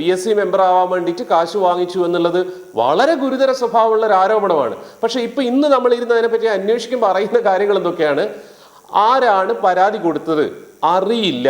P S C member ആവാൻ വേണ്ടിയിട്ട് കാശ് വാങ്ങിച്ചു എന്നുള്ളത് വളരെ ഗുരുതര സ്വഭാവമുള്ള ഒരു ആരോപണമാണ്. പക്ഷെ ഇപ്പൊ ഇന്ന് നമ്മൾ ഇരുന്ന് അതിനെപ്പറ്റി അന്വേഷിക്കുമ്പോൾ അറിയുന്ന കാര്യങ്ങൾ എന്തൊക്കെയാണ്? ആരാണ് പരാതി കൊടുത്തത്? അറിയില്ല.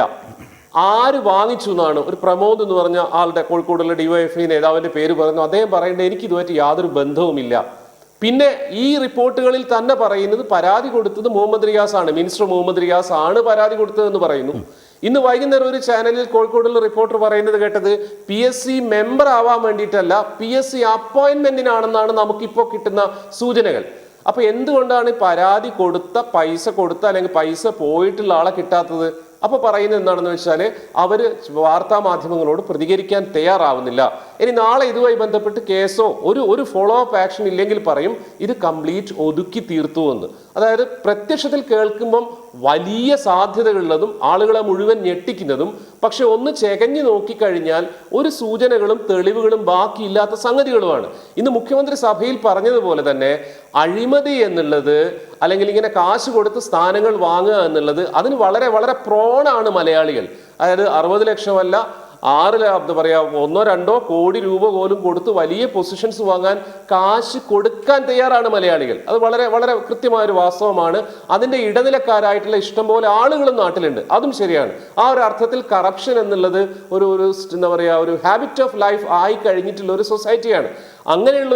ആര് വാങ്ങിച്ചു എന്നാണ്. ഒരു പ്രമോദ് എന്ന് പറഞ്ഞ ആളുടെ കോഴിക്കോടുള്ള ഡിവൈഎഫ്ഐ നേതാവിന്റെ പേര് പറഞ്ഞു. അദ്ദേഹം പറയേണ്ടത് എനിക്ക് ഇതുമായിട്ട് യാതൊരു ബന്ധവുമില്ല. പിന്നെ ഈ റിപ്പോർട്ടുകളിൽ തന്നെ പറയുന്നത് പരാതി കൊടുത്തത് മുഹമ്മദ് റിയാസ് ആണ് മിനിസ്റ്റർ മുഹമ്മദ് റിയാസ് ആണ് പരാതി കൊടുത്തതെന്ന് പറയുന്നു. ഇന്ന് വൈകുന്നേരം ഒരു ചാനലിൽ കോഴിക്കോടുള്ള റിപ്പോർട്ടർ പറയുന്നത് കേട്ടത് പി എസ് സി മെമ്പർ ആവാൻ വേണ്ടിയിട്ടല്ല പി എസ് സി അപ്പോയിന്റ്മെന്റിനാണെന്നാണ് നമുക്കിപ്പോൾ കിട്ടുന്ന സൂചനകൾ. അപ്പൊ എന്തുകൊണ്ടാണ് പരാതി കൊടുത്ത പൈസ കൊടുത്ത അല്ലെങ്കിൽ പൈസ പോയിട്ടുള്ള ആളെ കിട്ടാത്തത്? അപ്പൊ പറയുന്നത് എന്താണെന്ന് വെച്ചാൽ അവർ വാർത്താ മാധ്യമങ്ങളോട് പ്രതികരിക്കാൻ തയ്യാറാവുന്നില്ല. ഇനി നാളെ ഇതുമായി ബന്ധപ്പെട്ട് കേസോ ഒരു ഒരു ഫോളോ അപ്പ് ആക്ഷൻ ഇല്ലെങ്കിൽ പറയും ഇത് കംപ്ലീറ്റ് ഒതുക്കി തീർത്തു എന്ന്. അതായത് പ്രത്യക്ഷത്തിൽ കേൾക്കുമ്പം വലിയ സാധ്യതകളുള്ളതും ആളുകളെ മുഴുവൻ ഞെട്ടിക്കുന്നതും പക്ഷെ ഒന്ന് ചെകഞ്ഞു നോക്കിക്കഴിഞ്ഞാൽ ഒരു സൂചനകളും തെളിവുകളും ബാക്കിയില്ലാത്ത സംഗതികളുമാണ്. ഇന്ന് മുഖ്യമന്ത്രി സഭയിൽ പറഞ്ഞതുപോലെ തന്നെ അഴിമതി എന്നുള്ളത് അല്ലെങ്കിൽ ഇങ്ങനെ കാശ് കൊടുത്ത് സ്ഥാനങ്ങൾ വാങ്ങുക എന്നുള്ളത് അതിന് വളരെ വളരെ പ്രോണാണ് മലയാളികൾ. അതായത് അറുപത് ലക്ഷമല്ല ആറ് എന്താ പറയാ ഒന്നോ രണ്ടോ കോടി രൂപ പോലും കൊടുത്ത് വലിയ പൊസിഷൻസ് വാങ്ങാൻ കാശ് കൊടുക്കാൻ തയ്യാറാണ് മലയാളികൾ. അത് വളരെ വളരെ കൃത്യമായ ഒരു വാസ്തവമാണ്. അതിന്റെ ഇടനിലക്കാരായിട്ടുള്ള ഇഷ്ടംപോലെ ആളുകളും നാട്ടിലുണ്ട്. അതും ശരിയാണ്. ആ ഒരു അർത്ഥത്തിൽ കറപ്ഷൻ എന്നുള്ളത് ഒരു ഒരു എന്താ പറയുക ഒരു ഹാബിറ്റ് ഓഫ് ലൈഫ് ആയി കഴിഞ്ഞിട്ടുള്ള ഒരു സൊസൈറ്റിയാണ് അങ്ങനെയുള്ള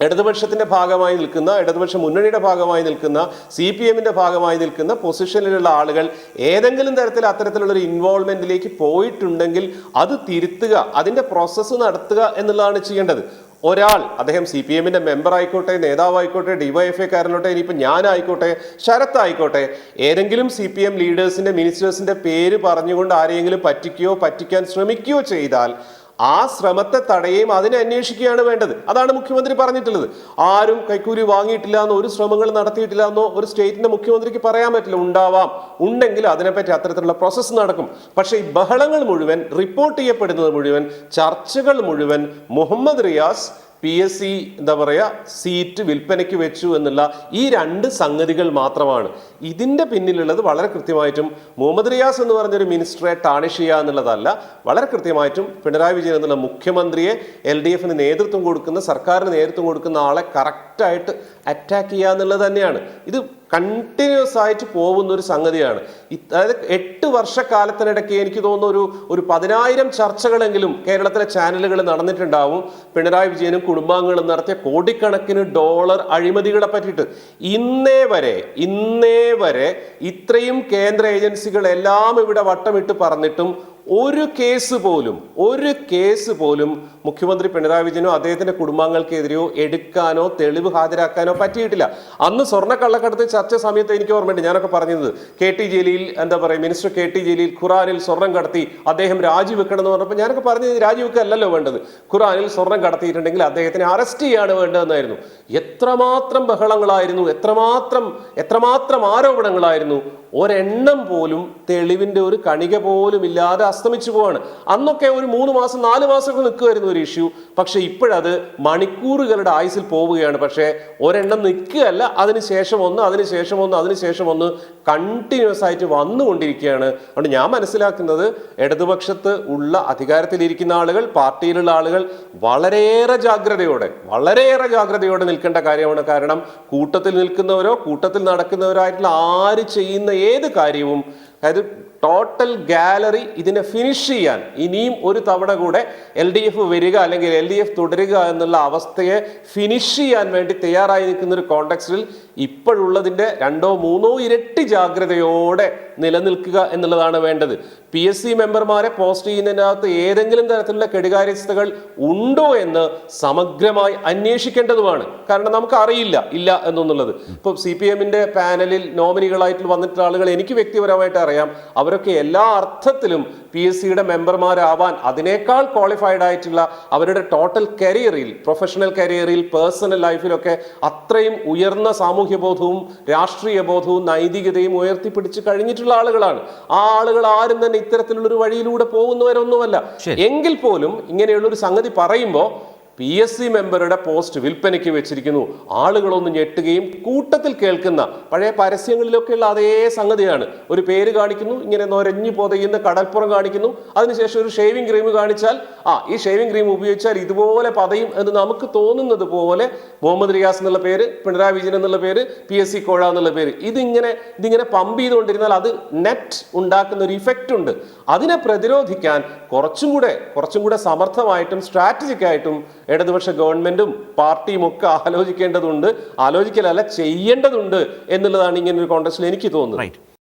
ഇടതുപക്ഷത്തിന്റെ ഭാഗമായി നിൽക്കുന്ന ഇടതുപക്ഷ മുന്നണിയുടെ ഭാഗമായി നിൽക്കുന്ന സി പി എമ്മിന്റെ ഭാഗമായി നിൽക്കുന്ന പൊസിഷനിലുള്ള ആളുകൾ ഏതെങ്കിലും തരത്തിൽ അത്തരത്തിലുള്ളൊരു ഇൻവോൾവ്മെന്റിലേക്ക് പോയിട്ടുണ്ടെങ്കിൽ അത് തിരുത്തുക അതിന്റെ പ്രോസസ്സ് നടത്തുക എന്നുള്ളതാണ് ചെയ്യേണ്ടത്. ഒരാൾ അദ്ദേഹം സി പി എമ്മിന്റെ മെമ്പർ ആയിക്കോട്ടെ നേതാവായിക്കോട്ടെ ഡിവൈഎഫ്ഐക്കാരനോട്ടെ ഇനിയിപ്പോൾ ഞാനായിക്കോട്ടെ ശരത് ആയിക്കോട്ടെ ഏതെങ്കിലും സി പി എം ലീഡേഴ്സിന്റെ മിനിസ്റ്റേഴ്സിന്റെ പേര് പറഞ്ഞുകൊണ്ട് ആരെയെങ്കിലും പറ്റിക്കുകയോ പറ്റിക്കാൻ ശ്രമിക്കുകയോ ചെയ്താൽ ആ ശ്രമത്തെ തടയുകയും അതിനെ അന്വേഷിക്കുകയാണ് വേണ്ടത്. അതാണ് മുഖ്യമന്ത്രി പറഞ്ഞിട്ടുള്ളത്. ആരും കൈക്കൂലി വാങ്ങിയിട്ടില്ല എന്നോ ഒരു ശ്രമങ്ങൾ നടത്തിയിട്ടില്ല എന്നോ ഒരു സ്റ്റേറ്റിന്റെ മുഖ്യമന്ത്രിക്ക് പറയാൻ പറ്റില്ല. ഉണ്ടാവാം. ഉണ്ടെങ്കിൽ അതിനെപ്പറ്റി അത്തരത്തിലുള്ള പ്രോസസ്സ് നടക്കും. പക്ഷേ ഈ ബഹളങ്ങൾ മുഴുവൻ റിപ്പോർട്ട് ചെയ്യപ്പെടുന്നത് മുഴുവൻ ചർച്ചകൾ മുഴുവൻ Muhammad Riyas P S C എന്താ പറയുക സീറ്റ് വിൽപ്പനയ്ക്ക് വെച്ചു എന്നുള്ള ഈ രണ്ട് സംഗതികൾ മാത്രമാണ്. ഇതിന്റെ പിന്നിലുള്ളത് വളരെ കൃത്യമായിട്ടും മുഹമ്മദ് റിയാസ് എന്ന് പറഞ്ഞൊരു മിനിസ്റ്ററെ ടാണിഷ് ചെയ്യുക എന്നുള്ളതല്ല വളരെ കൃത്യമായിട്ടും പിണറായി വിജയൻ എന്നുള്ള മുഖ്യമന്ത്രിയെ എൽ ഡി എഫിന് നേതൃത്വം കൊടുക്കുന്ന സർക്കാരിന് നേതൃത്വം കൊടുക്കുന്ന ആളെ കറക്റ്റായിട്ട് അറ്റാക്ക് ചെയ്യുക എന്നുള്ളത് തന്നെയാണ്. ഇത് കണ്ടിന്യൂസ് ആയിട്ട് പോകുന്ന ഒരു സംഗതിയാണ് അതായത് എട്ട് വർഷക്കാലത്തിനിടയ്ക്ക് എനിക്ക് തോന്നുന്ന ഒരു ഒരു പതിനായിരം ചർച്ചകളെങ്കിലും കേരളത്തിലെ ചാനലുകൾ നടന്നിട്ടുണ്ടാവും. പിണറായി വിജയനും കുടുംബാംഗങ്ങളും നടത്തിയ കോടിക്കണക്കിന് ഡോളർ അഴിമതികളെ പറ്റിയിട്ട്. ഇന്നേ വരെ ഇന്നേ വരെ ഇത്രയും കേന്ദ്ര ഏജൻസികളെല്ലാം ഇവിടെ വട്ടമിട്ട് പറഞ്ഞിട്ടും ഒരു കേസ് പോലും ഒരു കേസ് പോലും മുഖ്യമന്ത്രി പിണറായി വിജയനോ അദ്ദേഹത്തിന്റെ കുടുംബാംഗങ്ങൾക്കെതിരെയോ എടുക്കാനോ തെളിവ് ഹാജരാക്കാനോ പറ്റിയിട്ടില്ല. അന്ന് സ്വർണ കള്ളക്കടത്ത് ചർച്ച സമയത്ത് എനിക്ക് ഓർമ്മയുണ്ട് ഞാനൊക്കെ പറഞ്ഞത് കെ ടി ജലീൽ എന്താ പറയുക മിനിസ്റ്റർ കെ ടി ജലീൽ ഖുറാനിൽ സ്വർണം കടത്തി അദ്ദേഹം രാജിവെക്കണം എന്ന് പറഞ്ഞപ്പോൾ ഞാനൊക്കെ പറഞ്ഞത് രാജിവെക്കല്ലല്ലോ വേണ്ടത്. ഖുറാനിൽ സ്വർണം കടത്തിയിട്ടുണ്ടെങ്കിൽ അദ്ദേഹത്തിനെ അറസ്റ്റ് ചെയ്യാണ് വേണ്ടതെന്നായിരുന്നു. എത്രമാത്രം ബഹളങ്ങളായിരുന്നു എത്രമാത്രം എത്രമാത്രം ആരോപണങ്ങളായിരുന്നു. ഒരെണ്ണം പോലും തെളിവിന്റെ ഒരു കണിക പോലും ഇല്ലാതെ അസ്തമിച്ചു പോവാണ്. അന്നൊക്കെ ഒരു മൂന്ന് മാസം നാല് മാസമൊക്കെ നിൽക്കുമായിരുന്നു ഒരു ഇഷ്യൂ പക്ഷെ ഇപ്പോഴത് മണിക്കൂറുകളുടെ ആയുസിൽ പോവുകയാണ്. പക്ഷേ ഒരെണ്ണം നിൽക്കുകയല്ല. അതിനുശേഷം ഒന്ന് അതിനുശേഷം ഒന്ന് അതിനുശേഷം ഒന്ന് കണ്ടിന്യൂസ് ആയിട്ട് വന്നുകൊണ്ടിരിക്കുകയാണ്. അതുകൊണ്ട് ഞാൻ മനസ്സിലാക്കുന്നത് ഇടതുപക്ഷത്ത് ഉള്ള അധികാരത്തിലിരിക്കുന്ന ആളുകൾ പാർട്ടിയിലുള്ള ആളുകൾ വളരെയേറെ ജാഗ്രതയോടെ വളരെയേറെ ജാഗ്രതയോടെ നിൽക്കേണ്ട കാര്യമാണ്. കാരണം കൂട്ടത്തിൽ നിൽക്കുന്നവരോ കൂട്ടത്തിൽ നടക്കുന്നവരോ ആയിട്ടുള്ള ആര് ചെയ്യുന്ന ഏത് കാര്യവും അതായത് ടോട്ടൽ ഗാലറി ഇതിനെ ഫിനിഷ് ചെയ്യാൻ ഇനിയും ഒരു തവണ കൂടെ എൽ ഡി എഫ് വരിക അല്ലെങ്കിൽ എൽ ഡി എഫ് തുടരുക എന്നുള്ള അവസ്ഥയെ ഫിനിഷ് ചെയ്യാൻ വേണ്ടി തയ്യാറായി നിൽക്കുന്ന ഒരു കോണ്ടെക്സ്റ്റിൽ ഇപ്പോഴുള്ളതിന്റെ രണ്ടോ മൂന്നോ ഇരട്ടി ജാഗ്രതയോടെ നിലനിൽക്കുക എന്നുള്ളതാണ് വേണ്ടത്. പി എസ് സി മെമ്പർമാരെ പോസ്റ്റ് ചെയ്യുന്നതിനകത്ത് ഏതെങ്കിലും തരത്തിലുള്ള കെടുകാര്യസ്ഥതകൾ ഉണ്ടോ എന്ന് സമഗ്രമായി അന്വേഷിക്കേണ്ടതുമാണ്. കാരണം നമുക്ക് അറിയില്ല ഇല്ല എന്നുള്ളത്. ഇപ്പോൾ സി പി എമ്മിന്റെ പാനലിൽ നോമിനികളായിട്ട് വന്നിട്ടുള്ള ആളുകൾ എനിക്ക് വ്യക്തിപരമായിട്ട് അറിയാം. അവരൊക്കെ എല്ലാ അർത്ഥത്തിലും പി എസ് സിയുടെ മെമ്പർമാരാവാൻ അതിനേക്കാൾ ക്വാളിഫൈഡ് ആയിട്ടുള്ള അവരുടെ ടോട്ടൽ കരിയറിൽ പ്രൊഫഷണൽ കരിയറിൽ പേഴ്സണൽ ലൈഫിലൊക്കെ അത്രയും ഉയർന്ന സാമൂഹ്യ ബോധവും രാഷ്ട്രീയ ബോധവും നൈതികതയും ഉയർത്തിപ്പിടിച്ച് കഴിഞ്ഞിട്ടുള്ള ആളുകളാണ് ആ ആളുകൾ ആരും തന്നെ ഇത്തരത്തിലുള്ള ഒരു വഴിയിലൂടെ പോകുന്നവരൊന്നുമല്ല. എങ്കിൽ പോലും ഇങ്ങനെയുള്ള ഒരു സംഗതി പറയുമ്പോൾ പി എസ് സി മെമ്പറുടെ പോസ്റ്റ് വിൽപ്പനയ്ക്ക് വെച്ചിരിക്കുന്നു. ആളുകളൊന്ന് ഞെട്ടുകയും കൂട്ടത്തിൽ കേൾക്കുന്ന പഴയ പരസ്യങ്ങളിലൊക്കെയുള്ള അതേ സംഗതിയാണ്. ഒരു പേര് കാണിക്കുന്നു ഇങ്ങനെ നൊരഞ്ഞു പൊതയുന്ന കടൽപ്പുറം കാണിക്കുന്നു. അതിനുശേഷം ഒരു ഷേവിംഗ് ക്രീം കാണിച്ചാൽ ആ ഈ ഷേവിംഗ് ക്രീം ഉപയോഗിച്ചാൽ ഇതുപോലെ പതയും എന്ന് നമുക്ക് തോന്നുന്നത് പോലെ മുഹമ്മദ് റിയാസ് എന്നുള്ള പേര് പിണറായി വിജയൻ എന്നുള്ള പേര് പി എസ് സി കോഴ എന്നുള്ള പേര് ഇതിങ്ങനെ ഇതിങ്ങനെ പമ്പ് ചെയ്തുകൊണ്ടിരുന്നാൽ അത് നെറ്റ് ഉണ്ടാക്കുന്ന ഒരു ഇഫക്റ്റ് ഉണ്ട്. അതിനെ പ്രതിരോധിക്കാൻ കുറച്ചും കൂടെ കുറച്ചും കൂടെ സമർത്ഥമായിട്ടും സ്ട്രാറ്റജിക് ആയിട്ടും ഇടതുപക്ഷ ഗവൺമെന്റും പാർട്ടിയും ഒക്കെ ആലോചിക്കേണ്ടതുണ്ട് ആലോചിക്കലല്ല ചെയ്യേണ്ടതുണ്ട് എന്നുള്ളതാണ് ഇങ്ങനെ ഒരു കോൺടസ്റ്റിൽ എനിക്ക് തോന്നുന്നത്.